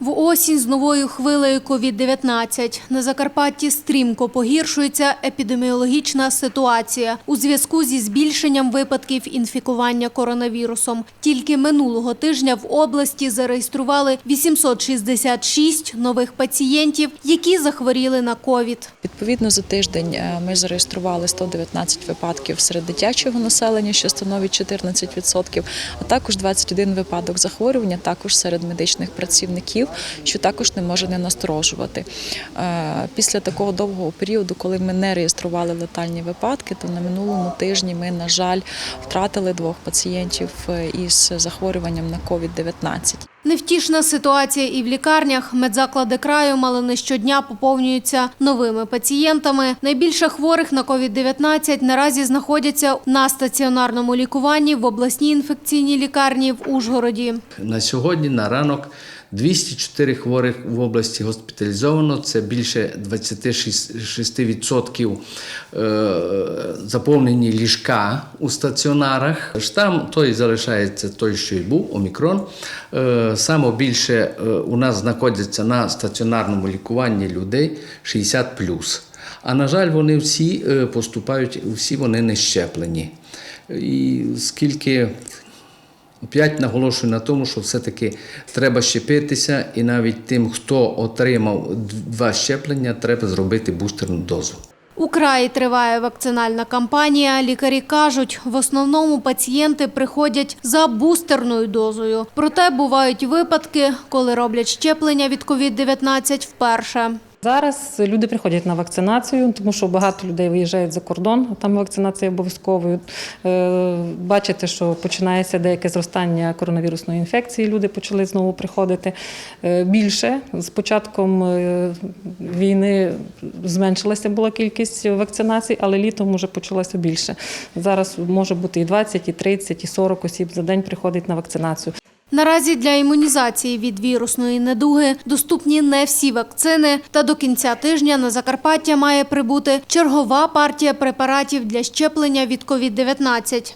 В осінь з новою хвилею COVID-19 на Закарпатті стрімко погіршується епідеміологічна ситуація у зв'язку зі збільшенням випадків інфікування коронавірусом. Тільки минулого тижня в області зареєстрували 866 нових пацієнтів, які захворіли на ковід. Відповідно, за тиждень е, ми зареєстрували 119 випадків серед дитячого населення, що становить 14%, а також 21 випадок захворювання, також серед медичних працівників, що також не може не насторожувати. Е, Після такого довгого періоду, коли ми не реєстрували летальні випадки, то на минулому тижні ми, на жаль, втратили двох пацієнтів е, із захворюванням на COVID-19. Невтішна ситуація і в лікарнях. Медзаклади краю мало не щодня поповнюються новими пацієнтами. Найбільше хворих на COVID-19 наразі знаходяться на стаціонарному лікуванні в обласній інфекційній лікарні в Ужгороді. На сьогодні на ранок 204 хворих в області госпіталізовано. Це більше 26% е, заповнені ліжка у стаціонарах. Штам той залишається той, що й був, омікрон. Е, Саме більше е, у нас знаходяться на стаціонарному лікуванні людей 60 А на жаль, вони всі поступають, всі вони не щеплені. І скільки Опять наголошую на тому, що все-таки треба щепитися, і навіть тим, хто отримав два щеплення, треба зробити бустерну дозу. У краї триває вакцинальна кампанія. Лікарі кажуть, в основному пацієнти приходять за бустерною дозою. Проте бувають випадки, коли роблять щеплення від COVID-19 вперше. Зараз люди приходять на вакцинацію, тому що багато людей виїжджають за кордон, там вакцинація обов'язковою. Е, Бачите, що починається деяке зростання коронавірусної інфекції. Люди почали знову приходити Е, більше. З початком е, війни зменшилася була кількість вакцинацій, але літом вже почалося більше. Зараз може бути і 20, і 30, і 40 осіб за день приходить на вакцинацію. Наразі для імунізації від вірусної недуги доступні не всі вакцини. Та до кінця тижня на Закарпаття має прибути чергова партія препаратів для щеплення від COVID-19.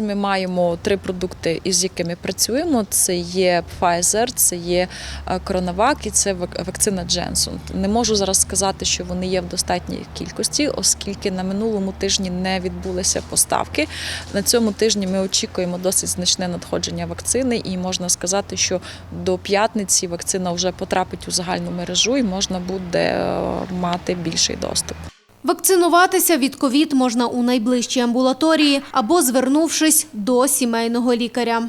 Ми маємо три продукти, із якими працюємо. Це є Pfizer, це є е, CoronaVac і це вакцина Johnson. Не можу зараз сказати, що вони є в достатній кількості, оскільки на минулому тижні не відбулися поставки. На цьому тижні ми очікуємо досить значне надходження вакцини, і можна сказати, що до п'ятниці вакцина вже потрапить у загальну мережу і можна буде е, мати більший доступ. Вакцинуватися від ковід можна у найближчій амбулаторії або звернувшись до сімейного лікаря.